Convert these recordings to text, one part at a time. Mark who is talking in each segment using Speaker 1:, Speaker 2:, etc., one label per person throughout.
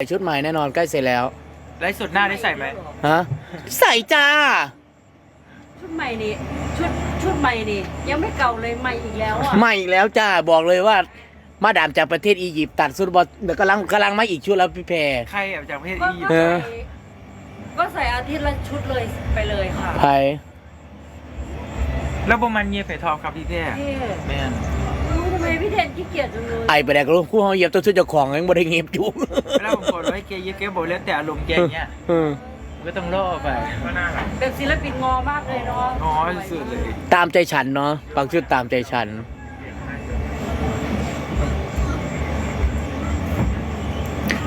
Speaker 1: ใส่ชุดใหม่แน่นอนใกล้เสร็จแล้ว
Speaker 2: ไลฟ์สดหน้าได้ใส่ไหม
Speaker 1: ฮะ ใส่จ้า
Speaker 3: ชุดใหม่นี่ชุดชุดใหม่นี่ยังไม่เก่าเลยใหม่อีกแล้วอะ
Speaker 1: ใหม่อีกแล้วจ้า บอกเลยว่า มาดามจากประเทศอียิปต์ตัดชุดบอลเดี๋ยวกำลังกำลังมาอีกชุดแล้วพี่แพร
Speaker 2: ใครจากประเทศ
Speaker 3: ก็
Speaker 2: อียิป
Speaker 3: ก็
Speaker 2: ต์
Speaker 1: เอ
Speaker 3: ใส่
Speaker 1: อ
Speaker 3: ก็ใส่อาทิตย์ละชุดเลยไปเลยค่ะ
Speaker 1: ไพ
Speaker 2: แล้วประมาณเยียไผ่ทองครับพี่เท่
Speaker 3: พี่
Speaker 2: แม่น
Speaker 3: รู้ทำไมพี่เทนขี้เกียจจังเลย
Speaker 1: ไอไปแดกรู้คู่เฮาเหยียบตัวชุดเจ้าของยังบ่ได้เงียบอยู่
Speaker 2: แล้วผมกดไว้เกย์เยอะเกย์บอกแล้วแต่อารมณ์แกเนี้ย
Speaker 1: เออ
Speaker 2: ผมก็ต้องล่อไปก็น่ารัก
Speaker 3: แบบศิลปินงอมากเลยเนาะ
Speaker 2: อ๋อสุดเลย
Speaker 1: ตามใจฉันเนาะบางชุดตามใจฉัน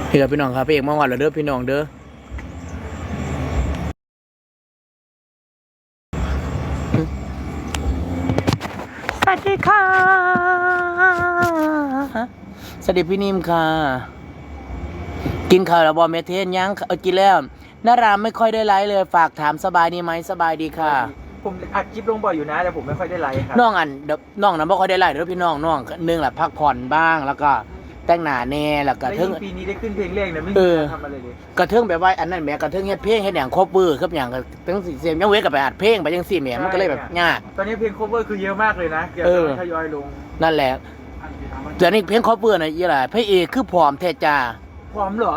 Speaker 1: พี่กับพี่น้องครับพี่เอกมาวันแล้วเด้อพี่น้องเด้อสวัสดีค่ะ สวัสดีพี่นิ่มค่ะ กินข้าวแล้วบอเมเทนยังเอากินแล้วนารามไม่ค่อยได้ไลฟ์เลย ฝากถามสบายดีไหมสบายดีค่ะ
Speaker 2: ผมอัดคลิปลงบ่อยอยู่นะ แต่ผมไม่ค่อยได้ไลค์ครับ
Speaker 1: น้องอันเดี๋ยวน้องนั้นบ่ค่อยได้ไล่เด้อพี่น้องน้องหนึงแหละพักผ่อนบ้างแล้วก็แต่งหน้าแน่แล้วก็
Speaker 2: แล้ว
Speaker 1: เทิง
Speaker 2: ยิ่งปีนี้ได้ขึ้นเพลงแรกเนี่ยไม่
Speaker 1: เอ
Speaker 2: มี
Speaker 1: อ
Speaker 2: การทำอะไรเลย
Speaker 1: กระเทิงแบบว่าอันนั้นแหมกระเทิงเฮ็ดเพลงเฮ็ดหยังครบเบอร์ครับหยังก็ทั้งสิเสียงยังเว้กับไปอัดเพลงไปจังซี่แหมมันก็เลยแบบยาก
Speaker 2: ตอนนี้เพลง cover คือเยอะมากเลยนะเดี๋ยว
Speaker 1: เออ
Speaker 2: จะทยอยลง
Speaker 1: นั่นแหละ แต่นี่เพลงครบเบอร์น่ะอีหล่ะพระเอกคือผอมแท้จ้า
Speaker 2: พร้อมเหรอ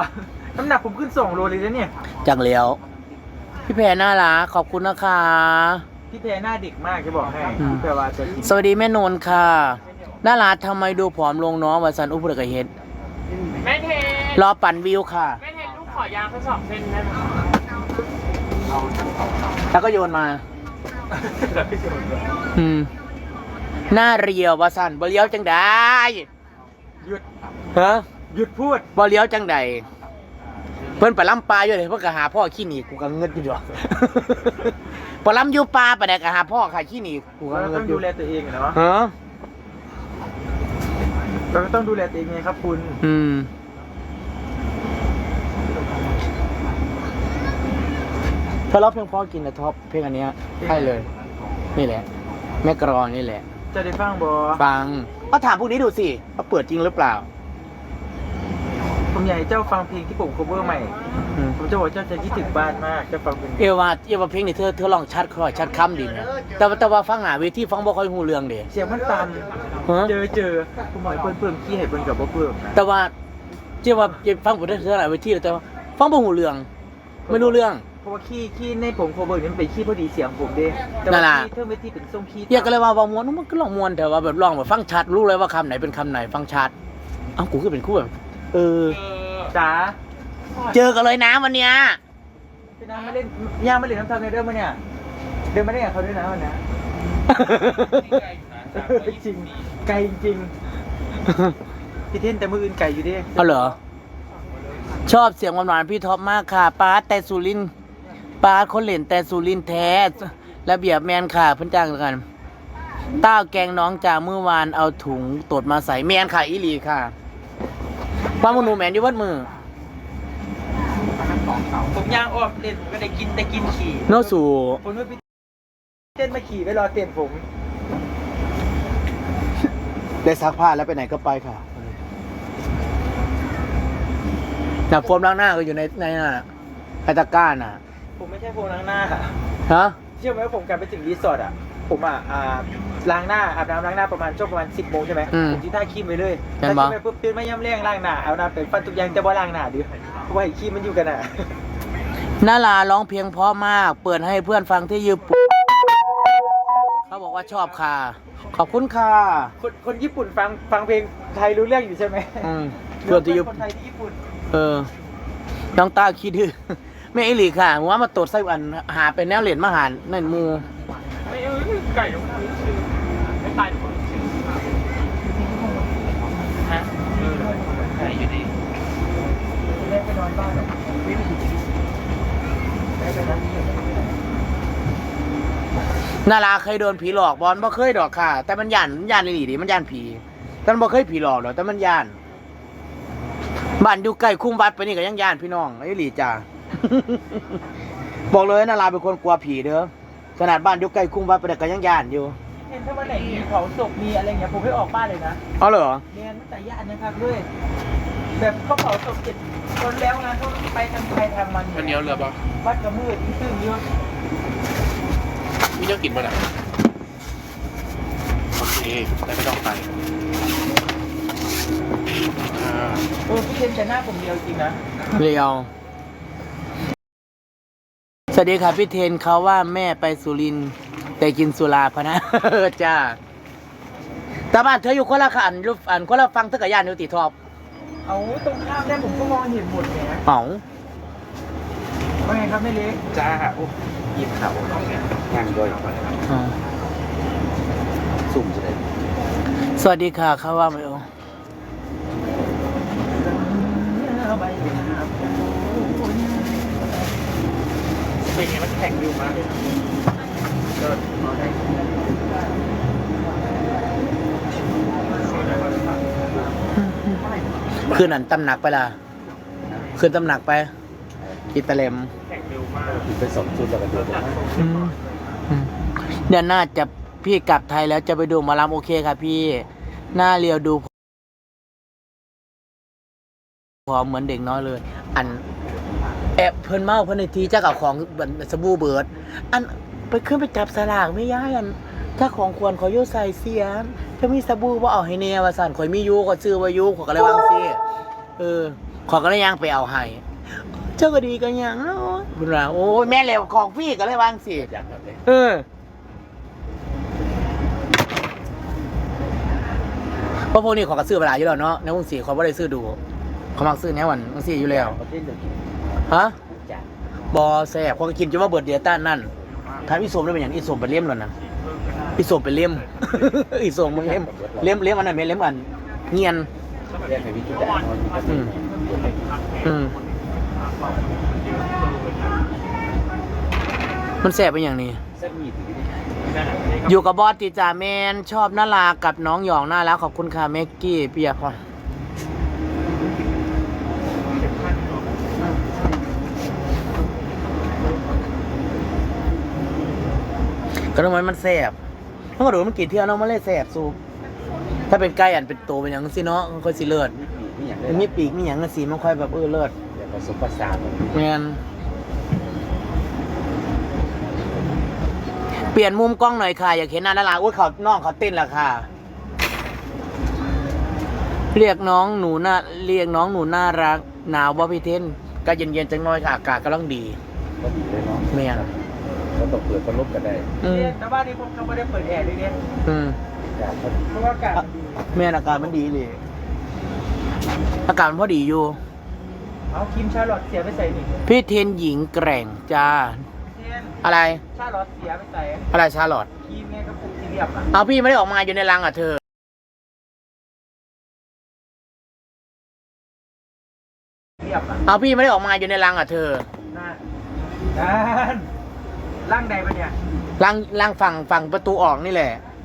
Speaker 2: น้ำหนักผมขึ้นสองโลเลยนะเนี่ย
Speaker 1: จังแล้ว พี่แพรน่ารักขอบคุณนะคะ
Speaker 2: พี่แพรหน้าเด็กมากจะบอกให้
Speaker 1: อืม
Speaker 2: พี่แพรว่าจะ
Speaker 1: สวัสดีแม่นนท์ค่ะน่ารักทำไมดูผอมลงเนาะว่าสันอุปกรเฮ็ด
Speaker 4: แม่เท
Speaker 1: รอปั่นวิวค่ะ
Speaker 4: แม่เทลูกขอยางเขาสองเส้นได้ไหม
Speaker 1: แล้วก็โยนมา อืม หน้าเรียวว่าสันบ่เลี้ยวจังได
Speaker 2: หยุด
Speaker 1: ฮะ
Speaker 2: หยุดพูด
Speaker 1: บ่เลี้ยวจังใดเพิ่นไปล้ำปลาอยู่เลยเพิ่นก็หาพ่อขี้หนีกูก็เงิดอยู่ดอกพอล้ำอยู่ปลาไปได้ก็หาพ่อขายขี้หนีกูก็
Speaker 2: เรา
Speaker 1: เงิ
Speaker 2: ต้
Speaker 1: ด
Speaker 2: อง
Speaker 1: อ
Speaker 2: ดู
Speaker 1: ยู่
Speaker 2: แลตัวเองเนาะ
Speaker 1: ฮะ
Speaker 2: เราก็ต้องดูแลตัวเองไงครับคุณ
Speaker 1: อืมเธอร้องเพลงพ่อกินนะท็อปเพลงอันเนี้ยใช่เลย นี่แหละ แม่กรองนี่แหละ
Speaker 2: จะได้ฟังบอ
Speaker 1: ฟัง ก็ถามพวกนี้ดูสิว่าเปิดจริงหรือเปล่า
Speaker 2: ผมอยากให้เจ้าฟังเพลงที่ผม cover ใหม่
Speaker 1: อืม
Speaker 2: ผมจะบอกเจ้าจะคิดถึงบ้านมากเจะฟังเพลง
Speaker 1: เอว่าเอว่าเพลงนี่เธอเธอลองชัดค่อยชัดคำดีนะแต่ว่าแต่ว่าฟังหน้าเวทีฟังบ่ค่อยหูเรื่องเด้
Speaker 2: เสียงมันตัน
Speaker 1: ฮะ
Speaker 2: เจอเจอผมบอกให้เพิ่นเพิ่มขี้ให้เพิ่นกับบ่เพิ่มนะ
Speaker 1: แต่ว่าเจ้าว่าเจ้าฟังบ่ได้เท่าไหร่เวทีแต่ว่าฟังบ่หูเรื่อง ไม่รู้เรื่อง
Speaker 2: เพ ราะว่าขี้ขี้ในผม cover นี่มันเป็นขี้พอดีเสียงผมเด้แต่
Speaker 1: นั่
Speaker 2: ว่าน
Speaker 1: ล่ะ
Speaker 2: ขี้เทิงเวทีเป็นทรงขี้
Speaker 1: เรียกก็เลยว่าว่าม่วนมันก็ลองม่วนแต่ว่าแบบลองแบบฟังชัดรู้เลยว่าคำไหนเป็นคำไหนฟังชัดเอ้ากูคือเป็นคู่แบบเออ
Speaker 2: จ๋า
Speaker 1: เจอกันเลยนะวันเนี้ย
Speaker 2: พี่น้ำมาเล่นย่างมาเล่นน้ำทางในเดิมมาเนี่ย เดินมาได้กับเขาด้วยนะวันนี้จริงไกลจริงพี่เท่นแต่มืออื่นไก่อยู่ดิ
Speaker 1: เอาเหรอชอบเสียงหวานๆพี่ท็อปมากค่ะป้าดแต่สุรินทร์ ป้าดคนเล่นแต่สุรินทร์แท้ระเบียบแมนค่ะเพิ่นจ้างกันต้าวแกงน้องจ่าเมื่อวานเอาถุงตดมาใส่แมนค่ะอีหลีค่ะป้าหมูหนูแมนอยู่วัดมือ
Speaker 2: ผมย่างออกเล่นผมก็ได้กินได้กินขี่
Speaker 1: โนสู่
Speaker 2: ผมว่าพี่เต้นมาขี่ไปรอเต้นผม
Speaker 1: ได้ซักผ้าแล้วไปไหนก็ไปค่ะน่ะโฟมล้างหน้าก็อยู่ในในน่ะไอตะกร้าน่ะ
Speaker 2: ผมไม่ใช่โฟนล้างหน้าค่ะ
Speaker 1: ฮะ
Speaker 2: เชื่อไหมว่าผมกลับไปถึงรีสอร์ทอะ ผมอะอ่าล้างหน้าอาบน้ำล้างหน้าประมาณช่วงประมาณสิบโมงใช่ไหม
Speaker 1: อืม
Speaker 2: ผมที่ท่าครีมไปเลย
Speaker 1: เห็น
Speaker 2: ท่า
Speaker 1: ปะ
Speaker 2: ครีมไปปุ๊บตื่นมาย่ำแรงล้างหน้าเอาน้ำเป็นฟันทุกอย่างแต่ว่าล้างหน้าดิเพราะว่าไอ้ครีมมันอยู่กันอะ
Speaker 1: นาลาร้องเพลงเพราะมาก เปิดให้เพื่อนฟังที่ญี่ปุ่นเขาบอกว่าชอบค่ะ ขอบคุณค่ะ
Speaker 2: คนคนญี่ปุ่นฟังฟังเพลงไทยรู้เรื่องอยู่ใช่ไหม
Speaker 1: อืมเพื่อนที่ญี่
Speaker 2: ค
Speaker 1: ปุ่น
Speaker 2: นไทยที่ญี่ปุ่น
Speaker 1: เออน้องตาคิดดื้อ ไม่ไอหลีค่ะว่ามาตดไส้อันหาเป็นแนวเหรียญมาหารนั่นมู
Speaker 4: ไม่เออไก่เดี๋ยวมันชื่อไม่ตายเดี๋ยวมันชื่อฮะไก่อยู่ดี
Speaker 2: ได้ไปนอนบ้านหรอไม่มีได้ไปนั่ง
Speaker 1: นาราเคยโดนผีหลอกบอลบ่เคยดอกค่ะ แต่มันย่านมันย่านอีหลีดิมันย่านผีแต่มันบ่เคยผีหลอกดอกแต่มันย่านบ้านอยู่ใกล้คุ้มวัดไปนี่ก็ยังย่านพี่น้องไอ้หลีจ้า บอกเลยนาราเป็นคนกลัวผีเด้อขนาดบ้านอยู่ใกล้คุ้มวัดไปนี่ก็ยังย่านอยู่
Speaker 2: เห็นถ้าวันไหนมีเผาศพมีอะไรเงี้ยผมไม่ออกบ้านเลยนะ
Speaker 1: เอาเหรอ
Speaker 2: เรียนตั้งแต่ย่านนะครับด้วยแบบเขาเผาศพเจ็ดคนแล้วงานเขาไปทางใครทางมัน
Speaker 4: มันเหนียวเหลือปะ
Speaker 2: วัดกระมืดตึ้งเยอะ
Speaker 4: มีเยอะกินมาไหนโอเคได้ไม่ต้องไปอ่า
Speaker 2: เออพี่เทนแต่หน้าผมเดียวจริงนะ
Speaker 1: เรียว สวัสดีค่ะพี่เทนเขาว่าแม่ไปสุรินทร์แต่กินสุราพะนะ จ้าแต่บ้านเธออยู่คนละขันรูปอันคนละฟังเธอกับย่านนิวติทอบ
Speaker 2: เอาตรงข้ามได้ผมก็มองเห็นหมดเนี่ย
Speaker 1: เอ๋อ
Speaker 2: ว่าไงครับแม่เล็ก
Speaker 4: จ้าโอ้ยิบเขางานด้วย
Speaker 1: อ๋อ
Speaker 4: สุ่มจะได้
Speaker 1: สวัสดีค่ะเขาว่าไม่เอา
Speaker 2: ใบหน้า
Speaker 4: เป็นไงมันแข็งอยู่มากเลยก็เอาได้
Speaker 1: คืนนั้นตำหนักไปละคืนตำหนักไปอิตาเลม
Speaker 4: แข็งเร็วมาก
Speaker 5: ไปสองชุดแล้วก็เดินไป
Speaker 1: อืมอืมเดี๋ยวน่าจะพี่กลับไทยแล้วจะไปดูหมาลำโอเคค่ะพี่ หน้าเรียวดูพร้อมเหมือนเด็กน้อยเลย อัน แอบเพิ่นเมาเพิ่นในทีเจ้ากับของเหมือนสบู่เบิด อันไปขึ้นไปจับสลากไม่ย้ายอันถ้าของควรขอโยใส่เสียถ้ามีสบู่ว่าเอาให้เนี่ยว่าสั่นข่อยมีอยูก็ซื้อว่าอยูขอก็เลยวางเสียเออขอก็เลยย่างไปเอาให้เจ้าก็ดีกันยังเนาะบุญว่าโอ้ยแม่เหลวของพี่ก็เลยวางเสีเออเพราะพวกนี้ขอกระซื้อเวลายอยู่แล้วเนาะในวงสีเขาไม่ได้ซื้อดูเขามักซื้อแนววันวงสีอยู่แล้ว
Speaker 5: ประเทศเดียวกิน
Speaker 1: ฮะ
Speaker 5: จาก
Speaker 1: บอแซ่บเขาก็กินจนว่าเบิดเดียต้านนั่นถามอีสมได้เป็นอย่างอีสมเป็นเลี่ยมแล้วนะอีสมเป็นเลี่ยมอีสมมึงเลี่ยมเลี่ยมเลี่ยมอันนั้นเป็นเลี่ยมอันเงียน
Speaker 5: เรียกให้วิจิตรนอนอยู่กับ
Speaker 1: อืมอืมมันแซ่บเป็นอย่างนี้
Speaker 5: เส้นหมี่ถึง
Speaker 1: อยู่กับบอสติจ่าแมนชอบน่ารักกับน้องหยองน่ารักขอบคุณค่ะเมกกี้เปียพร ก็ทำไมมันแสบมันก็ดูมันกินเที่ยวเนาะมันเลยแสบสูบถ้าเป็นไก่อันเป็นตัวเป็นอย่างสิเนาะมันค่อยสิเลิศ
Speaker 5: มีอย่าง
Speaker 1: มันมีปีกมีอย่างกันสีมันค่อยแบบเออเลิศ
Speaker 5: อย่างผสมผสาน
Speaker 1: แมนเปลี่ยนมุมกล้องหน่อยค่ะ อยากเห็นหน้าดาราอุ้ยเขาน้องเขาเต้นและค่ะ เรียกน้องหนูน่าเรียกน้องหนูน่ารัก หนาวบ่พี่เทนก็เย็นๆจังน้อยค่ะอากาศกำลังดี
Speaker 5: ก็ดีเลยเนาะ
Speaker 1: แม่น
Speaker 5: ก็ต้องเปิดพัดลมกันได้
Speaker 1: อืม
Speaker 2: เนี่ยแต่บ้านนี้ผมก็ไม่ได้เปิดแอร์ด้วยเนี่ย
Speaker 1: อืม
Speaker 5: อยากเขา
Speaker 2: เพราะว่าอากาศมันดี
Speaker 1: แม่นอากาศมันดีเลยอากาศมันพอดีอยู่
Speaker 2: เอาครีมชาลอตเสียไปใส่นี่
Speaker 1: พี่เทนหญิงแกร่งจ้า
Speaker 2: เทน
Speaker 1: อะไร
Speaker 2: ชาลอตเสียไปใส่
Speaker 1: อะไรชาลอต
Speaker 2: ครีมไงกระปุกสี่เหลี่ยมอะ
Speaker 1: เอาพี่ไม่ได้ออกมาอยู่ในรังอะเธอ
Speaker 2: เหลี่ยมอะ
Speaker 1: เอาพี่ไม่ได้ออกมาอยู่ในรังอะเธอ
Speaker 2: นั่นนั่น ร่างใดปะเนี่ย
Speaker 1: รังรังฝั่งฝั่งประตูออกนี่แหละ